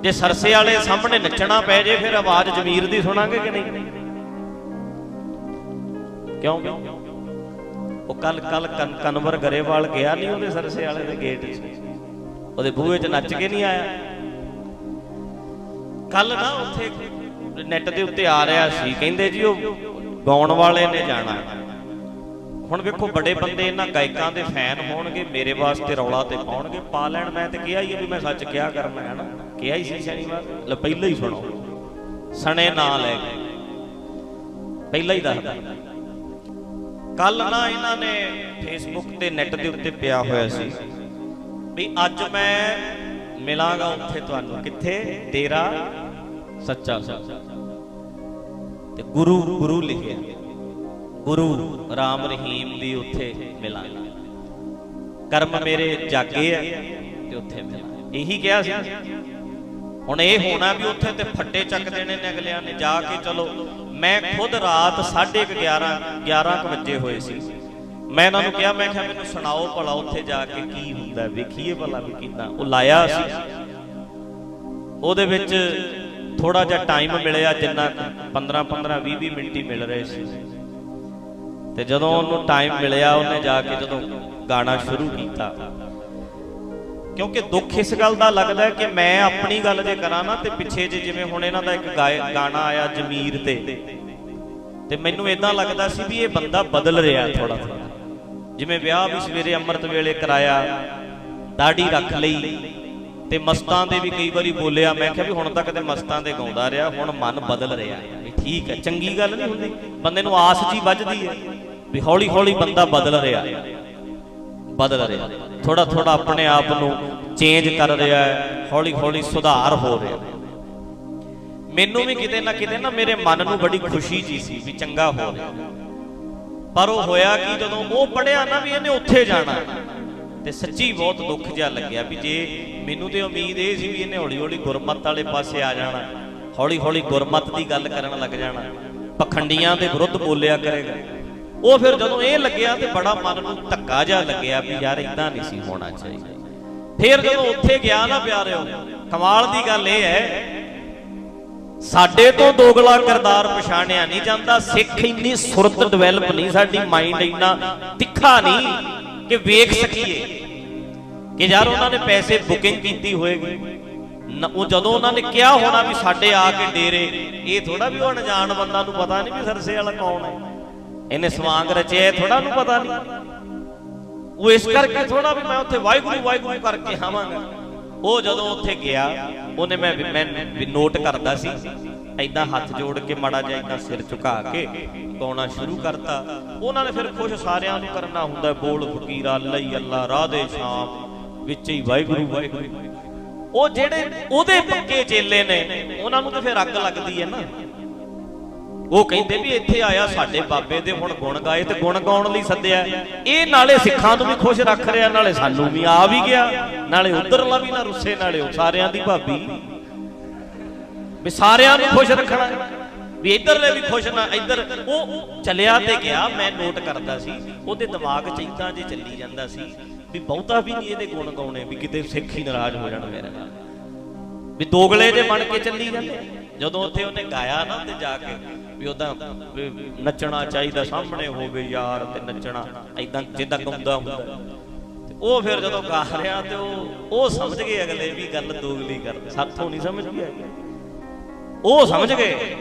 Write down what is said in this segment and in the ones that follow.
ਜੇ ਸਰਸੇ ਵਾਲੇ ਸਾਹਮਣੇ ਨੱਚਣਾ ਪੈ ਜੇ, ਫਿਰ ਆਵਾਜ਼ ਜ਼ਮੀਰ ਦੀ ਸੁਣਾਂਗੇ ਕਿ ਨਹੀਂ? ਕਿਉਂ? ਉਹ ਕੱਲ ਕੱਲ ਕਨਵਰ ਗਰੇਵਾਲ ਗਿਆ ਨਹੀਂ ਉਹਦੇ ਸਰਸੇ ਵਾਲੇ ਦੇ ਗੇਟ 'ਚ। ਉਹਦੇ ਬੂਹੇ 'ਚ ਨੱਚ ਕੇ ਨਹੀਂ ਆਇਆ। ਕੱਲ ਨਾ ਉੱਥੇ ਨੈਟ ਦੇ ਉੱਤੇ ਆ ਰਿਹਾ ਸੀ। ਕਹਿੰਦੇ ਜੀ ਉਹ ਗਾਉਣ ਵਾਲੇ ਨੇ ਜਾਣਾ। ਹੁਣ ਵੇਖੋ ਵੱਡੇ ਬੰਦੇ ਇਹਨਾਂ ਗਾਇਕਾਂ ਦੇ ਫੈਨ ਹੋਣਗੇ, ਮੇਰੇ ਵਾਸਤੇ ਰੌਲਾ ਤੇ ਪਾਉਣਗੇ। ਪਾ ਲੈਣ ਮੈਂ ਤੇ ਕਿਹਾ ਹੀ ਆ ਵੀ ਮੈਂ ਸੱਚ ਕਿਹਾ ਕਰਨਾ ਹੈ ਨਾ। ਕਿਹਾ ਹੀ ਸੀ ਸ਼ਨੀਵਾਰ ਲੈ ਪਹਿਲਾਂ ਹੀ ਸੁਣੋ। ਸਣੇ ਨਾ ਲੈ ਕੇ। ਪਹਿਲਾਂ ਹੀ ਦੱਸਦਾ ਕੱਲ ਨਾ ਇਹਨਾਂ ਨੇ ਫੇਸਬੁੱਕ ਤੇ ਨੈਟ ਦੇ ਉੱਤੇ ਪਿਆ ਹੋਇਆ ਸੀ ਵੀ ਅੱਜ ਮੈਂ ਮਿਲਾਂਗਾ ਉੱਥੇ ਤੁਹਾਨੂੰ। ਕਿੱਥੇ? ਤੇਰਾ ਸੱਚਾ ਸਾਥ ਤੇ ਗੁਰੂ ਗੁਰੂ ਲਿਖਿਆ। ਗੁਰੂ ਰਾਮ ਰਹੀਮ ਦੀ ਉੱਥੇ ਮਿਲਾਂਗਾ। ਕਰਮ ਮੇਰੇ ਜਾਗੇ ਆ ਤੇ ਉੱਥੇ ਮਿਲਾਂਗੇ। ਇਹੀ ਕਿਹਾ ਸੀ। ਹੁਣ ਇਹ ਹੋਣਾ ਵੀ ਉੱਥੇ ਤੇ ਫੱਟੇ ਚੱਕ ਦੇਣੇ ਨੇ ਅਗਲਿਆਂ ਨੇ, ਜਾ ਕੇ ਚਲੋ। ਮੈਂ ਖੁਦ ਰਾਤ 11:30 11 ਕੁ ਵਜੇ ਹੋਏ ਸੀ। ਮੈਂ ਇਹਨਾਂ ਨੂੰ ਕਿਹਾ, ਮੈਂ ਕਿਹਾ, ਮੈਨੂੰ ਸੁਣਾਓ ਭਲਾ ਉੱਥੇ ਜਾ ਕੇ ਕੀ ਹੁੰਦਾ ਵੇਖੀਏ ਭਲਾ ਵੀ ਕਿੰਨਾ ਉਹ ਲਾਇਆ ਸੀ। ਉਹਦੇ ਵਿੱਚ ਥੋੜਾ ਜਿਹਾ ਟਾਈਮ ਮਿਲਿਆ ਜਿੰਨਾ 15 15 20 20 ਮਿੰਟ ਹੀ ਮਿਲ ਰਹੇ ਸੀ। ਤੇ ਜਦੋਂ ਉਹਨੂੰ ਟਾਈਮ ਮਿਲਿਆ, ਉਹਨੇ ਜਾ ਕੇ ਜਦੋਂ ਗਾਣਾ ਸ਼ੁਰੂ ਕੀਤਾ ਕਿਉਂਕਿ ਦੁੱਖ ਇਸ ਗੱਲ ਦਾ ਲੱਗਦਾ ਹੈ ਕਿ ਮੈਂ ਆਪਣੀ ਗੱਲ ਜੇ ਕਰਾਂ ਨਾ, ਤੇ ਪਿੱਛੇ ਜੇ ਜਿਵੇਂ ਹੁਣ ਇਹਨਾਂ ਦਾ ਇੱਕ ਗਾਏ- ਗਾਣਾ ਆਇਆ ਜਮੀਰ ਤੇ ਤੇ ਮੈਨੂੰ ਇਦਾਂ ਲੱਗਦਾ ਸੀ ਵੀ ਇਹ ਬੰਦਾ ਬਦਲ ਰਿਹਾ ਥੋੜਾ ਥੋੜਾ ਜਿਵੇਂ ਵਿਆਹ ਵੀ ਸਵੇਰੇ ਅੰਮ੍ਰਿਤ ਵੇਲੇ ਕਰਾਇਆ ਦਾੜੀ ਰੱਖ ਲਈ, ਤੇ ਮਸਤਾਂ ਦੇ ਵੀ ਕਈ ਵਾਰੀ ਬੋਲਿਆ, ਮੈਂ ਕਿਹਾ ਵੀ ਹੁਣ ਤੱਕ ਤੇ ਮਸਤਾਂ ਦੇ ਗਾਉਂਦਾ ਰਿਹਾ, ਹੁਣ ਮਨ ਬਦਲ ਰਿਹਾ। ਵੀ ਠੀਕ ਹੈ, ਚੰਗੀ ਗੱਲ ਨਹੀਂ ਹੁੰਦੀ, ਬੰਦੇ ਨੂੰ ਆਸ ਜੀ ਵੱਜਦੀ ਹੈ ਵੀ ਹੌਲੀ ਹੌਲੀ ਬੰਦਾ ਬਦਲ ਰਿਹਾ। ਬਦਲ ਰਿਹਾ। ਥੋੜਾ ਥੋੜਾ ਆਪਣੇ ਆਪ ਨੂੰ ਚੇਂਜ ਕਰ ਰਿਹਾ ਹੈ, ਹੌਲੀ ਹੌਲੀ ਸੁਧਾਰ ਹੋ ਰਿਹਾ ਮੈਨੂੰ ਵੀ ਕਿਤੇ ਨਾ ਕਿਤੇ ਨਾ ਮੇਰੇ ਮਨ ਨੂੰ ਬੜੀ ਖੁਸ਼ੀ ਜੀ ਸੀ ਵੀ ਚੰਗਾ ਹੋ ਰਿਹਾ ਪਰ ਉਹ ਹੋਇਆ ਕਿ ਜਦੋਂ ਉਹ ਪੜਿਆ ਨਾ ਵੀ ਇਹਨੇ ਉੱਥੇ ਜਾਣਾ ਤੇ ਸੱਚੀ ਬਹੁਤ ਦੁੱਖ ਜਿਹਾ ਲੱਗਿਆ ਵੀ ਜੇ ਮੈਨੂੰ ਤੇ ਉਮੀਦ ਇਹ ਸੀ ਵੀ ਇਹਨੇ ਹੌਲੀ ਹੌਲੀ ਗੁਰਮਤ ਵਾਲੇ ਪਾਸੇ ਆ ਜਾਣਾ ਹੌਲੀ ਹੌਲੀ ਗੁਰਮਤ ਦੀ ਗੱਲ ਕਰਨ ਲੱਗ ਜਾਣਾ ਪਖੰਡੀਆਂ ਦੇ ਵਿਰੁੱਧ ਬੋਲਿਆ ਕਰੇਗਾ। ਉਹ ਫਿਰ ਜਦੋਂ ਇਹ ਲੱਗਿਆ ਤੇ ਬੜਾ ਮਨ ਨੂੰ ਧੱਕਾ ਜਿਹਾ ਲੱਗਿਆ ਵੀ ਯਾਰ ਇਦਾਂ ਨਹੀਂ ਸੀ ਹੋਣਾ ਚਾਹੀਦਾ। ਫਿਰ ਜਦੋਂ ਉੱਥੇ ਗਿਆ ਨਾ ਪਿਆਰਿਓ, ਕਮਾਲ ਦੀ ਗੱਲ ਇਹ ਹੈ, ਸਾਡੇ ਤੋਂ ਦੋਗਲਾ ਕਿਰਦਾਰ ਪਛਾਣਿਆ ਨਹੀਂ ਜਾਂਦਾ, ਸਿੱਖ ਇੰਨੀ ਸੁਰਤ ਡਿਵੈਲਪ ਨਹੀਂ, ਸਾਡੀ ਮਾਈਂਡ ਇੰਨਾ ਤਿੱਖਾ ਨਹੀਂ ਕਿ ਵੇਖ ਸਕੀਏ ਕਿ ਯਾਰ ਉਹਨਾਂ ਨੇ ਪੈਸੇ ਬੁਕਿੰਗ ਕੀਤੀ ਹੋਏਗੀ। ਉਹ ਜਦੋਂ ਉਹਨਾਂ ਨੇ ਕਿਹਾ ਹੋਣਾ ਵੀ ਸਾਡੇ ਆ ਕੇ ਡੇਰੇ, ਇਹ ਥੋੜਾ ਵੀ ਉਹ ਅਣਜਾਣ ਬੰਦਾ ਨੂੰ ਪਤਾ ਨਹੀਂ ਵੀ ਸਰਸੇ ਵਾਲਾ ਕੌਣ ਹੈ। ਇਹਨੇ ਸਵਾਂਗ ਰਚਿਆ ਥੋੜਾ ਨੂੰ ਪਤਾ ਨਹੀਂ ਉਹ ਇਸ ਕਰਕੇ ਥੋੜਾ ਵੀ ਮੈਂ ਉੱਥੇ ਵਾਹਿਗੁਰੂ ਵਾਹਿਗੁਰੂ ਕਰਕੇ ਆਵਾਂਗਾ। ਉਹ ਜਦੋਂ ਉੱਥੇ ਗਿਆ, ਉਹਨੇ ਮੈਂ ਮੈਂ ਨੋਟ ਕਰਦਾ ਸੀ ਐਦਾਂ ਹੱਥ ਜੋੜ ਕੇ ਮਾੜਾ ਜਿਹਾ ਐਦਾਂ ਸਿਰ ਝੁਕਾ ਕੇ ਗਾਉਣਾ ਸ਼ੁਰੂ ਕਰਤਾ। ਉਹਨਾਂ ਨੇ ਫਿਰ ਖੁਸ਼ ਸਾਰਿਆਂ ਨੂੰ ਕਰਨਾ ਹੁੰਦਾ, ਬੋਲ ਫਕੀਰਾ, ਲਈ ਅੱਲਾ, ਰਾਧੇ ਸ਼ਾਮ, ਵਿੱਚ ਹੀ ਵਾਹਿਗੁਰੂ ਵਾਹਿਗੁਰੂ। ਉਹ ਜਿਹੜੇ ਉਹਦੇ ਪੱਕੇ ਚੇਲੇ ਨੇ, ਉਹਨਾਂ ਨੂੰ ਤਾਂ ਫਿਰ ਅੱਗ ਲੱਗਦੀ ਹੈ ਨਾ। ਉਹ ਕਹਿੰਦੇ ਵੀ ਇੱਥੇ ਆਇਆ ਸਾਡੇ ਬਾਬੇ ਦੇ ਹੁਣ ਗੁਣ ਗਾਏ ਤੇ ਗੁਣ ਗਾਉਣ ਲਈ ਸੱਦਿਆ। ਇਹ ਨਾਲੇ ਸਿੱਖਾਂ ਨੂੰ ਵੀ ਖੁਸ਼ ਰੱਖ ਰਿਹਾ, ਨਾਲੇ ਸਾਨੂੰ ਵੀ ਆ ਵੀ ਗਿਆ, ਨਾਲੇ ਉਧਰਲਾ ਵੀ ਨਾ ਰੁੱਸੇ, ਨਾਲੇ ਉਹ ਸਾਰਿਆਂ ਦੀ ਭਾਬੀ। ਵੀ ਸਾਰਿਆਂ ਨੂੰ ਖੁਸ਼ ਰੱਖਣਾ, ਵੀ ਇਧਰਲੇ ਵੀ ਖੁਸ਼ ਨਾ, ਇਧਰ ਉਹ ਚੱਲਿਆ ਤੇ ਗਿਆ, ਮੈਂ ਨੋਟ ਕਰਦਾ ਸੀ, ਉਹਦੇ ਦਿਮਾਗ 'ਚ ਇਦਾਂ ਜੇ ਚੱਲੀ ਜਾਂਦਾ ਸੀ ਵੀ ਬਹੁਤਾ ਵੀ ਨਹੀਂ ਇਹਦੇ ਗੁਣ ਗਾਉਣੇ, ਵੀ ਕਿਤੇ ਸਿੱਖ ਹੀ ਨਾਰਾਜ਼ ਹੋ ਜਾਣ ਮੇਰੇ ਨਾਲ। ਵੀ ਦੋਗਲੇ ਜੇ ਬਣ ਕੇ ਚੱਲੀ ਜਾਂਦੇ। ਜਦੋਂ ਉੱਥੇ ਉਹਨੇ ਗਾਇਆ ਨਾ ਤੇ ਜਾ ਕੇ, ਵੀ ਉਹਦਾ ਨੱਚਣਾ ਚਾਹੀਦਾ ਸਾਹਮਣੇ ਹੋਵੇ ਯਾਰ ਤੇ ਨੱਚਣਾ ਐਦਾਂ ਜਿੱਦਾਂ ਗਾਉਂਦਾ ਹੁੰਦਾ। ਤੇ ਉਹ ਫਿਰ ਜਦੋਂ ਗਾ ਰਿਹਾ ਤੇ ਉਹ ਉਹ ਸਮਝ ਗਏ ਅਗਲੇ ਵੀ ਗੱਲ ਦੋਗਲੀ ਕਰਦੇ। ਸਾਥੋਂ ਨਹੀਂ ਸਮਝ ਗਏ ਉਹ ਸਮਝ ਗਏ।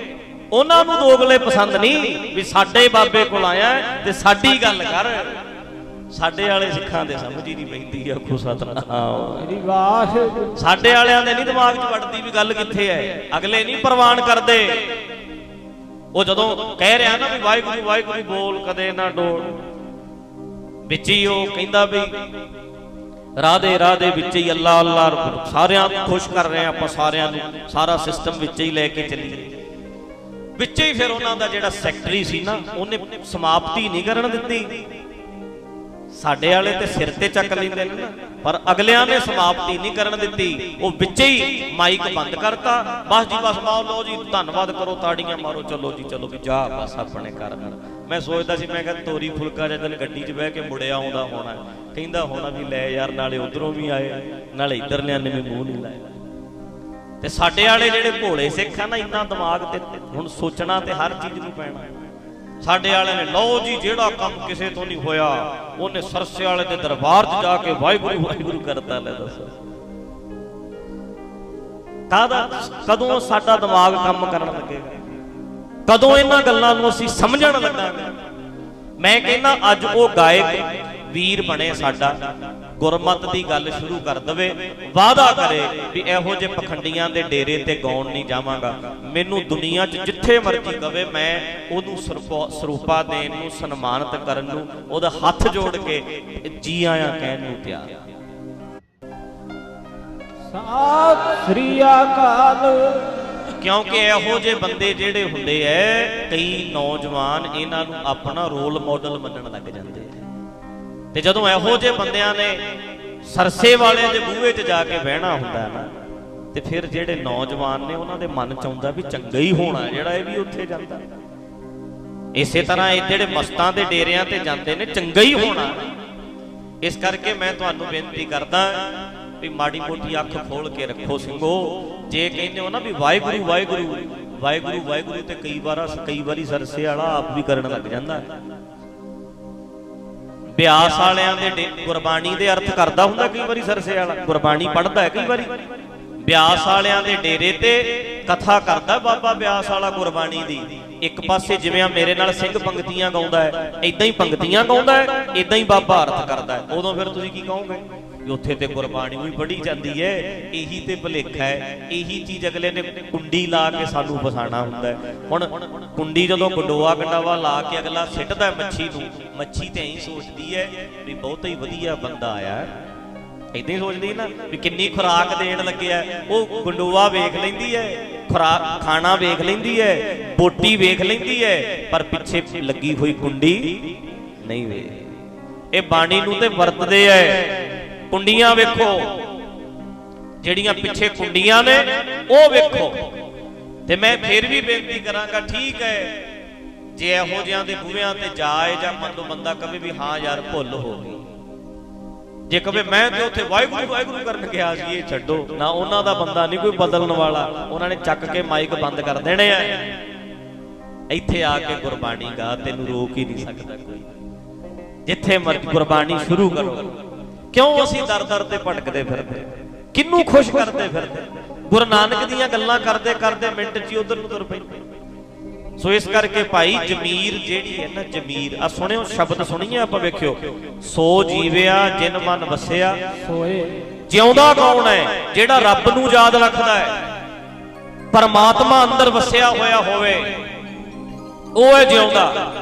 ਉਹਨਾਂ ਨੂੰ ਦੋਗਲੇ ਪਸੰਦ ਨਹੀਂ ਵੀ ਸਾਡੇ ਬਾਬੇ ਕੋਲ ਆਇਆ ਤੇ ਸਾਡੀ ਗੱਲ ਕਰ। ਸਾਡੇ ਵਾਲੇ ਸਿੱਖਾਂ ਦੇ ਸਮਝ ਹੀ ਨਹੀਂ ਪੈਂਦੀ ਆਖੋ ਸਤਨਾਮ। ਮੇਰੀ ਬਾਸ ਸਾਡੇ ਵਾਲਿਆਂ ਦੇ ਨਹੀਂ ਦਿਮਾਗ 'ਚ ਵੜਦੀ ਵੀ ਗੱਲ ਕਿੱਥੇ ਹੈ ਅਗਲੇ ਨਹੀਂ ਪ੍ਰਵਾਨ ਕਰਦੇ। ਉਹ ਜਦੋਂ ਕਹਿ ਰਿਹਾ ਨਾ ਵੀ ਵਾਹਿਗੁਰੂ ਵਾਹਿਗੁਰੂ ਬੋਲ ਕਦੇ ਨਾ ਡੋਲ। ਵਿੱਚ ਹੀ ਉਹ ਕਹਿੰਦਾ ਵੀ ਰਾਧੇ ਰਾਧੇ ਵਿੱਚ ਹੀ ਅੱਲਾ ਅੱਲਾ ਸਾਰਿਆਂ ਨੂੰ ਖੁਸ਼ ਕਰ ਰਹੇ ਆਪਾਂ ਸਾਰਿਆਂ ਨੂੰ। ਸਾਰਾ ਸਿਸਟਮ ਵਿੱਚ ਹੀ ਲੈ ਕੇ ਚੱਲੀਏ। ਵਿੱਚ ਹੀ ਫਿਰ ਉਹਨਾਂ ਦਾ ਜਿਹੜਾ ਸੈਕਟਰੀ ਸੀ ਨਾ ਉਹਨੇ ਸਮਾਪਤੀ ਨਹੀਂ ਕਰਨ ਦਿੱਤੀ। ਸਾਡੇ ਵਾਲੇ ਤੇ ਸਿਰ ਤੇ ਚੱਕ ਲੈਂਦੇ ਨੇ ਨਾ। ਪਰ ਅਗਲਿਆਂ ਨੇ ਸਮਾਪਤੀ ਨਹੀਂ ਕਰਨ ਦਿੱਤੀ। ਉਹ ਵਿੱਚੇ ਹੀ ਮਾਈਕ ਬੰਦ ਕਰਤਾ। ਬਸ ਜੀ, ਬਸ ਮਾਓ ਲਓ ਜੀ, ਧੰਨਵਾਦ ਕਰੋ, ਤਾੜੀਆਂ ਮਾਰੋ, ਚਲੋ ਜੀ, ਚਲੋ ਵੀ ਜਾ ਬਸ ਆਪਣੇ ਘਰ ਨਾਲ। ਮੈਂ ਸੋਚਦਾ ਸੀ, ਮੈਂ ਕਿਹਾ ਤੋਰੀ ਫੁਲਕਾ ਜਦਨ ਗੱਡੀ 'ਚ ਬਹਿ ਕੇ ਮੁੜਿਆ ਆਉਂਦਾ ਹੋਣਾ। ਕਹਿੰਦਾ ਹੋਣਾ ਵੀ ਲੈ ਯਾਰ, ਨਾਲੇ ਉਧਰੋਂ ਵੀ ਆਏ। ਨਾਲੇ ਇਧਰਲਿਆਂ ਨੇ ਵੀ ਮੂੰਹ ਨਹੀਂ ਲਾਇਆ। ਤੇ ਸਾਡੇ ਵਾਲੇ ਜਿਹੜੇ ਭੋਲੇ ਸਿੱਖ ਆ ਨਾ, ਇੰਨਾ ਦਿਮਾਗ ਤੇ ਹੁਣ ਸੋਚਣਾ ਤੇ ਹਰ ਚੀਜ਼ ਨੂੰ ਪੈਣਾ। ਸਾਡੇ ਵਾਲੇ ਨੇ, ਲਓ ਜੀ, ਜਿਹੜਾ ਕੰਮ ਕਿਸੇ ਤੋਂ ਨਹੀਂ ਹੋਇਆ, ਉਹਨੇ ਸਰਸੇ ਵਾਲੇ ਦੇ ਦਰਬਾਰ 'ਚ ਜਾ ਕੇ ਵਾਹਿਗੁਰੂ ਵਾਹਿਗੁਰੂ ਕਰਤਾ, ਲੈ ਦੱਸੋ। ਕਾਹਦਾ? ਕਦੋਂ ਸਾਡਾ ਦਿਮਾਗ ਕੰਮ ਕਰਨ ਲੱਗੇਗਾ? ਕਦੋਂ ਇਹਨਾਂ ਗੱਲਾਂ ਨੂੰ ਅਸੀਂ ਸਮਝਣ ਲੱਗਾਂਗੇ? ਮੈਂ ਕਹਿੰਦਾ, ਅੱਜ ਉਹ ਗਾਇਕ ਵੀਰ ਬਣੇ ਸਾਡਾ। ਗੁਰਮਤ ਦੀ ਗੱਲ ਸ਼ੁਰੂ ਕਰ ਦਵੇ ਵਾਅਦਾ ਕਰੇ ਵੀ ਇਹੋ ਜਿਹੇ ਪਖੰਡੀਆਂ ਦੇ ਡੇਰੇ ਤੇ ਗਾਉਣ ਨਹੀਂ ਜਾਵਾਂਗਾ ਮੈਨੂੰ ਦੁਨੀਆ 'ਚ ਜਿੱਥੇ ਮਰਜ਼ੀ ਕਵੇ ਮੈਂ ਉਹਨੂੰ ਸਰੂਪਾ- ਦੇਣ ਨੂੰ ਸਨਮਾਨਿਤ ਕਰਨ ਨੂੰ ਉਹਦਾ ਹੱਥ ਜੋੜ ਕੇ ਜੀ ਆਇਆਂ ਕਹਿਣ ਨੂੰ ਤਿਆਰ। ਸਤਿ ਸ੍ਰੀ ਅਕਾਲ ਕਿਉਂਕਿ ਇਹੋ ਜਿਹੇ ਬੰਦੇ ਜਿਹੜੇ ਹੁੰਦੇ ਐ ਕਈ ਨੌਜਵਾਨ ਇਹਨਾਂ ਨੂੰ ਆਪਣਾ ਰੋਲ ਮਾਡਲ ਮੰਨਣ ਲੱਗ ਜਾਂਦੇ ਤੇ ਜਦੋਂ ਇਹੋ ਜਿਹੇ ਬੰਦਿਆਂ ਨੇ ਸਰਸੇ ਵਾਲੇ ਦੇ ਬੂਹੇ 'ਚ ਜਾ ਕੇ ਬਹਿਣਾ ਹੁੰਦਾ ਨਾ, ਤੇ ਫਿਰ ਜਿਹੜੇ ਨੌਜਵਾਨ ਨੇ ਉਹਨਾਂ ਦੇ ਮਨ 'ਚ ਆਉਂਦਾ ਵੀ ਚੰਗਾ ਹੀ ਹੋਣਾ ਜਿਹੜਾ ਇਹ ਵੀ ਉੱਥੇ ਜਾਂਦਾ। ਇਸੇ ਤਰ੍ਹਾਂ ਇਹ ਜਿਹੜੇ ਮਸਤਾਂ ਦੇ ਡੇਰਿਆਂ ਤੇ ਜਾਂਦੇ ਨੇ, ਚੰਗਾ ਹੀ ਹੋਣਾ ਇਸ ਕਰਕੇ ਮੈਂ ਤੁਹਾਨੂੰ ਬੇਨਤੀ ਕਰਦਾ ਵੀ ਮਾੜੀ ਮੋਟੀ ਅੱਖ ਖੋਲ ਕੇ ਰੱਖੋ ਸਿੰਘੋ, ਜੇ ਕਹਿੰਦੇ ਹੋ ਨਾ ਵੀ ਵਾਹਿਗੁਰੂ ਵਾਹਿਗੁਰੂ ਵਾਹਿਗੁਰੂ ਵਾਹਿਗੁਰੂ ਤੇ ਕਈ ਵਾਰ, ਕਈ ਵਾਰੀ ਸਰਸੇ ਵਾਲਾ ਆਪ ਵੀ ਕਰਨ ਲੱਗ ਜਾਂਦਾ ਬਿਆਸ ਵਾਲਿਆਂ ਦੇ ਗੁਰਬਾਣੀ ਦੇ ਅਰਥ ਕਰਦਾ ਹੁੰਦਾ ਕਈ ਵਾਰੀ ਸਰਸੇ ਵਾਲਾ, ਗੁਰਬਾਣੀ ਪੜ੍ਹਦਾ ਹੈ ਕਈ ਵਾਰੀ। ਬਿਆਸ ਵਾਲਿਆਂ ਦੇ ਡੇਰੇ ਤੇ ਕਥਾ ਕਰਦਾ ਬਾਬਾ ਬਿਆਸ ਵਾਲਾ ਗੁਰਬਾਣੀ ਦੀ। ਇੱਕ ਪਾਸੇ ਜਿਵੇਂ ਆ ਮੇਰੇ ਨਾਲ ਸਿੰਘ ਪੰਕਤੀਆਂ ਗਾਉਂਦਾ ਹੈ ਇਦਾਂ ਹੀ ਪੰਕਤੀਆਂ ਗਾਉਂਦਾ ਹੈ ਇਦਾਂ ਹੀ ਬਾਬਾ ਅਰਥ ਕਰਦਾ ਹੈ। ਉਦੋਂ ਫਿਰ ਤੁਸੀਂ ਕੀ ਕਹੋਗੇ? ਵੀ ਉੱਥੇ ਤੇ ਗੁਰਬਾਣੀ ਵੀ ਪੜ੍ਹੀ ਜਾਂਦੀ ਹੈ। ਇਹੀ ਤੇ ਭੁਲੇਖਾ ਹੈ। ਇਹੀ ਚੀਜ਼ ਅਗਲੇ ਨੇ ਕੁੰਡੀ ਲਾ ਕੇ ਸਾਨੂੰ ਫਸਾਣਾ ਹੁੰਦਾ ਹੈ। ਹੁਣ ਕੁੰਡੀ ਜਦੋਂ ਗੰਡੋਆ ਗੰਡਾਵਾ ਲਾ ਕੇ ਅਗਲਾ ਸਿੱਟਦਾ ਮੱਛੀ ਨੂੰ, ਮੱਛੀ ਤੇ ਐਂ ਸੋਚਦੀ ਹੈ ਵੀ ਬਹੁਤ ਹੀ ਵਧੀਆ ਬੰਦਾ ਆਇਆ। ਇਦਾਂ ਹੀ ਸੋਚਦੀ ਨਾ ਵੀ ਕਿੰਨੀ ਖੁਰਾਕ ਦੇਣ ਲੱਗਿਆ। ਉਹ ਗੰਡੋਆ ਵੇਖ ਲੈਂਦੀ ਹੈ ਖੁਰਾਕ ਖਾਣਾ ਵੇਖ ਲੈਂਦੀ ਹੈ, ਬੋਟੀ ਵੇਖ ਲੈਂਦੀ ਹੈ, ਪਰ ਪਿੱਛੇ ਲੱਗੀ ਹੋਈ ਕੁੰਡੀ ਨਹੀਂ ਵੇਖ। ਇਹ ਬਾਣੀ ਨੂੰ ਤੇ ਵਰਤਦੇ ਐ ਕੁੰਡੀਆਂ ਵੇਖੋ। ਜਿਹੜੀਆਂ ਪਿੱਛੇ ਕੁੰਡੀਆਂ ਨੇ, ਉਹ ਵੇਖੋ। ਤੇ ਮੈਂ ਫਿਰ ਵੀ ਬੇਨਤੀ ਕਰਾਂਗਾ, ਠੀਕ ਹੈ। ਜੇ ਇਹੋ ਜਿਹਾਂ ਦੇ ਬੂਹਿਆਂ ਤੇ ਜਾਏ ਜਾਂ ਮੰਨ ਬੰਦਾ ਕਵੇ ਵੀ ਹਾਂ ਯਾਰ, ਭੁੱਲ ਹੋ ਗਈ। ਜੇ ਕਵੇ ਮੈਂ ਤੇ ਉੱਥੇ ਵਾਹਿਗੁਰੂ ਵਾਹਿਗੁਰੂ ਕਰਨ ਗਿਆ ਸੀ, ਇਹ ਛੱਡੋ। ਨਾ ਉਹਨਾਂ ਦਾ ਬੰਦਾ ਨਹੀਂ ਕੋਈ ਬਦਲਣ ਵਾਲਾ। ਉਹਨਾਂ ਨੇ ਚੱਕ ਕੇ ਮਾਈਕ ਬੰਦ ਕਰ ਦੇਣੇ ਆ। ਇੱਥੇ ਆ ਕੇ ਗੁਰਬਾਣੀ ਗਾ, ਤੈਨੂੰ ਰੋਕ ਹੀ ਨਹੀਂ ਸਕਦਾ ਕੋਈ। ਜਿੱਥੇ ਮਰਜ਼ੀ ਗੁਰਬਾਣੀ ਸ਼ੁਰੂ ਕਰੋ। ਕਿਉਂ ਅਸੀਂ ਦਰ ਦਰ ਤੇ ਭਟਕਦੇ ਫਿਰਦੇ? ਕਿੰਨੂੰ ਖੁਸ਼ ਕਰਦੇ ਫਿਰਦੇ? ਗੁਰੂ ਨਾਨਕ ਦੀਆਂ ਗੱਲਾਂ ਕਰਦੇ ਕਰਦੇ ਮਿੰਟ 'ਚ ਹੀ ਉਧਰ ਨੂੰ ਤੁਰ ਪੈਂਦੇ ਸੋ ਇਸ ਕਰਕੇ ਭਾਈ ਜਮੀਰ ਜਿਹੜੀ ਹੈ ਨਾ ਜਮੀਰ ਆ ਸੁਣਿਓ ਸ਼ਬਦ ਸੁਣੀਏ ਆਪਾਂ ਵੇਖਿਓ। ਸੋ ਜੀਵਿਆ ਜਿਨ ਮਨ ਵਸਿਆ ਸੋਏ ਜਿਉਂਦਾ ਕੌਣ ਹੈ? ਜਿਹੜਾ ਰੱਬ ਨੂੰ ਯਾਦ ਰੱਖਦਾ ਹੈ। ਪਰਮਾਤਮਾ ਅੰਦਰ ਵਸਿਆ ਹੋਇਆ ਹੋਵੇ ਉਹ ਹੈ ਜਿਉਂਦਾ।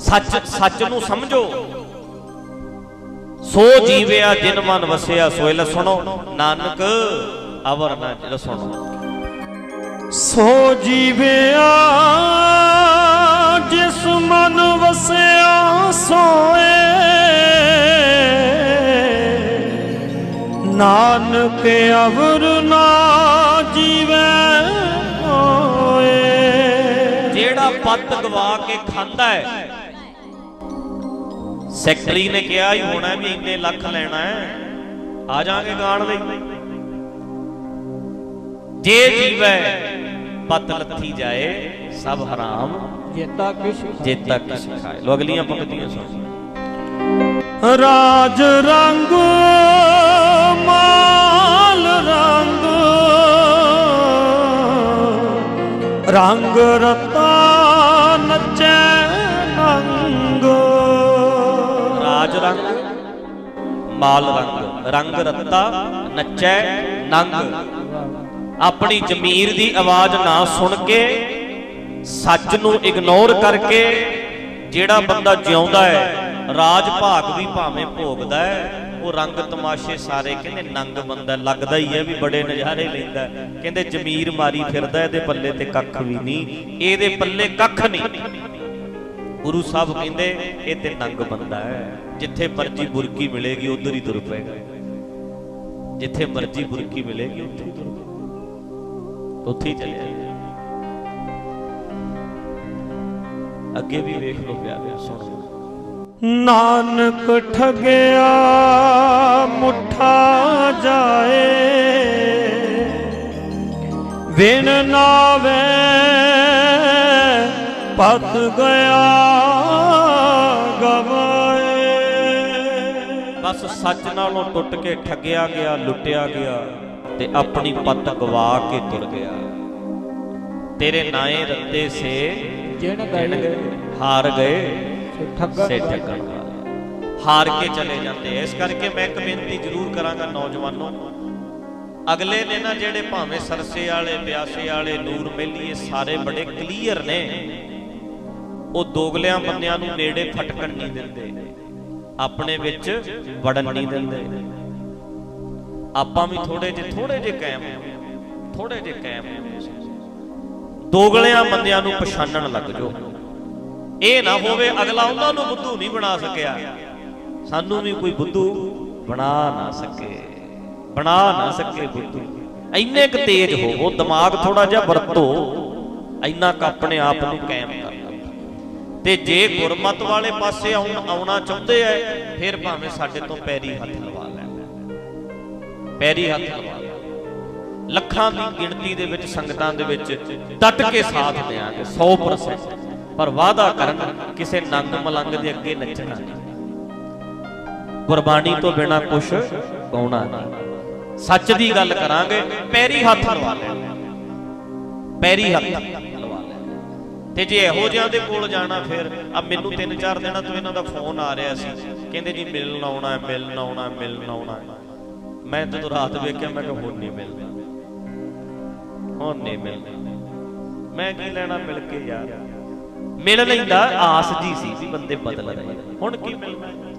ਸੱਚ ਸੱਚ ਨੂੰ ਸਮਝੋ। ਸੋ ਜੀਵਿਆ ਜਿਨ ਮਨ ਵਸਿਆ ਲੈ ਸੁਣੋ ਨਾਨਕ ਅਵਰ ਨਾ ਜਿਹੜਾ ਸੁਣੋ ਸੋ ਜੀਵਿਆ ਜਿਸ ਮਨ ਵਸਿਆ ਸੋਏ। ਨਾਨਕ ਅਵਰ ਨਾ ਜੀਵੈ ਹੋਏ। ਜਿਹੜਾ ਪੱਤ ਗਵਾ ਕੇ ਖਾਂਦਾ ਹੈ ਸੈਕਟਰੀ ਨੇ ਕਿਹਾ ਹੀ ਹੋਣਾ ਵੀ ਇੰਨੇ ਲੱਖ ਲੈਣਾ ਹੈ ਆ ਜਾਾਂਗੇ ਗਾਣ ਲਈ ਜੇ ਜੀਵੈ ਪਤ ਲੱਥੀ ਜਾਏ ਸਭ ਹਰਾਮ ਜੇਤਾ ਕਿਛ ਜੇਤਾ ਕਿਛ ਖਾਏ ਲੋ ਅਗਲੀਆਂ ਪੰਕਤੀਆਂ ਸੁਣ ਰਾਜ ਰੰਗ ਮਾਲ ਰੰਗ ਰੰਗ ਰਤਾ ਮਾਲ ਰੰਗ ਰੰਗ ਰੱਤਾ, ਨੱਚੈ, ਨੰਗ। ਆਪਣੀ ਜ਼ਮੀਰ ਦੀ ਆਵਾਜ਼ ਨਾ ਸੁਣ ਕੇ ਸੱਚ ਨੂੰ ਇਗਨੋਰ ਕਰਕੇ ਜਿਹੜਾ ਬੰਦਾ ਜਿਉਂਦਾ ਹੈ, ਰਾਜ ਭਾਗ ਵੀ ਭਾਵੇਂ ਭੋਗਦਾ ਹੈ, ਉਹ ਰੰਗ ਤਮਾਸ਼ੇ ਸਾਰੇ ਕਹਿੰਦੇ ਨੰਗ ਬੰਦਾ ਲੱਗਦਾ ਹੀ ਹੈ ਵੀ ਬੜੇ ਨਜ਼ਾਰੇ ਲੈਂਦਾ ਕਹਿੰਦੇ ਜ਼ਮੀਰ ਮਾਰੀ ਫਿਰਦਾ ਇਹਦੇ ਪੱਲੇ ਤੇ ਕੱਖ ਵੀ ਨਹੀਂ। ਇਹਦੇ ਪੱਲੇ ਕੱਖ ਨਹੀਂ। ਗੁਰੂ ਸਾਹਿਬ ਕਹਿੰਦੇ, ਇਹ ਤੇ ਨੰਗ ਬੰਦਾ ਹੈ। ਜਿੱਥੇ ਮਰਜ਼ੀ ਬੁਰਕੀ ਮਿਲੇਗੀ ਉਧਰ ਹੀ ਤੁਰ ਪਏਗਾ ਜਿੱਥੇ ਮਰਜ਼ੀ ਬੁਰਕੀ ਮਿਲੇਗੀ ਉੱਥੇ ਹੀ ਤੁਰ ਪਏਗਾ ਉੱਥੇ ਹੀ ਚਲੇ ਜਾਏਗਾ ਅੱਗੇ ਵੀ ਵੇਖ ਲਓ ਪਿਆਰੇ ਸੁਣੋ ਨਾਨਕ ਠਗਿਆ ਮੁੱਠਾ ਜਾਏ ਵਿਣ ਨਾਵੇ ਪਤ ਗਿਆ ਸੱਚ ਨਾਲੋਂ ਟੁੱਟ ਕੇ ਠੱਗਿਆ ਗਿਆ ਲੁੱਟਿਆ ਗਿਆ ਤੇ ਆਪਣੀ ਪੱਤ ਗਵਾ ਕੇ ਤੁਰ ਗਿਆ ਤੇਰੇ ਨਾਏ ਰੱਤੇ ਸੇ ਜਿਣ ਗਏ ਹਾਰ ਗਏ ਠੱਗਣ ਸੇ। ਠੱਗਣ ਵਾਲੇ ਹਾਰ ਕੇ ਚਲੇ ਜਾਂਦੇ। ਇਸ ਕਰਕੇ ਮੈਂ ਇੱਕ ਬੇਨਤੀ ਜ਼ਰੂਰ ਕਰਾਂਗਾ ਨੌਜਵਾਨੋ ਅਗਲੇ ਨੇ ਨਾ ਜਿਹੜੇ ਭਾਵੇਂ ਸਰਸੇ ਵਾਲੇ ਬਿਆਸੇ ਵਾਲੇ ਨੂਰ ਮੇਲੀਏ ਸਾਰੇ ਬੜੇ ਕਲੀਅਰ ਨੇ ਉਹ ਦੋਗਲਿਆਂ ਬੰਦਿਆਂ ਨੂੰ ਨੇੜੇ ਫਟਕਣ ਨਹੀਂ ਦਿੰਦੇ ਆਪਣੇ ਵਿੱਚ ਵੜਨ ਨਹੀਂ ਦਿੰਦੇ। ਆਪਾਂ ਵੀ ਥੋੜੇ ਜਿਹੇ ਥੋੜੇ ਜਿਹੇ ਕਾਇਮ ਥੋੜੇ ਜਿਹੇ ਕਾਇਮ ਦੋਗਲਿਆਂ ਬੰਦਿਆਂ ਨੂੰ ਪਛਾਣਨ ਲੱਗ ਜਾਓ। ਇਹ ਨਾ ਹੋਵੇ ਅਗਲਾ ਉਹਨਾਂ ਨੂੰ ਬੁੱਧੂ ਨਹੀਂ ਬਣਾ ਸਕਿਆ। ਸਾਨੂੰ ਵੀ ਕੋਈ ਬੁੱਧੂ ਬਣਾ ਨਾ ਸਕੇ। ਬਣਾ ਨਾ ਸਕੇ ਬੁੱਧੂ। ਇੰਨੇ ਕੁ ਤੇਜ਼ ਹੋਵੋ, ਦਿਮਾਗ ਥੋੜਾ ਜਿਹਾ ਵਰਤੋ। ਇੰਨਾ ਕੁ ਆਪਣੇ ਆਪ ਨੂੰ ਕਾਇਮ ਕਰੋ ਤੇ ਜੇ ਗੁਰਮਤ ਵਾਲੇ ਪਾਸੇ ਆਉਣ ਆਉਣਾ ਚਾਹੁੰਦੇ ਐ, ਫਿਰ ਭਾਵੇਂ ਸਾਡੇ ਤੋਂ ਪੈਰੀ ਹੱਥ ਲਵਾ ਲੈਣ ਪੈਰੀ ਹੱਥ ਲਵਾ ਲੱਖਾਂ ਦੀ ਗਿਣਤੀ ਦੇ ਵਿੱਚ, ਸੰਗਤਾਂ ਦੇ ਵਿੱਚ ਡਟ ਕੇ ਸਾਥ ਦੇਾਂਗੇ 100% ਪਰ ਵਾਅਦਾ ਕਰਨ, ਕਿਸੇ ਨੰਗ ਮਲੰਗ ਦੇ ਅੱਗੇ ਨੱਚਣਾ ਨਹੀਂ। ਕੁਰਬਾਨੀ ਤੋਂ ਬਿਨਾ ਕੁਝ ਪਾਉਣਾ ਨਹੀਂ। ਸੱਚ ਦੀ ਗੱਲ ਕਰਾਂਗੇ, ਪੈਰੀ ਹੱਥ ਲਵਾ ਲੈਣਾ ਪੈਰੀ ਹੱਥ। ਤੇ ਜੇ ਇਹੋ ਜਿਹਾਂ ਦੇ ਕੋਲ ਜਾਣਾ ਫਿਰ ਆ ਮੈਨੂੰ ਤਿੰਨ ਚਾਰ ਦਿਨਾਂ ਤੋਂ ਇਹਨਾਂ ਦਾ ਫੋਨ ਆ ਰਿਹਾ ਸੀ। ਕਹਿੰਦੇ ਜੀ ਮਿਲਣ ਆਉਣਾ ਹੈ, ਮਿਲਣ ਆਉਣਾ ਹੈ, ਮਿਲਣ ਆਉਣਾ ਹੈ। ਮੈਂ ਜਦੋਂ ਰਾਤ ਵੇਖਿਆ, ਮੈਂ ਕਿਹਾ ਹੁਣ ਨਹੀਂ ਮਿਲਦਾ ਹੁਣ ਨਹੀਂ ਮਿਲਣਾ। ਮੈਂ ਕੀ ਲੈਣਾ ਮਿਲ ਕੇ ਯਾਰ? ਮਿਲ ਲੈਂਦਾ ਆਸ ਜੀ ਸੀ ਬੰਦੇ ਬਦਲ ਰਹੇ ਹੁਣ ਕੀ ਮਿਲਣਾ?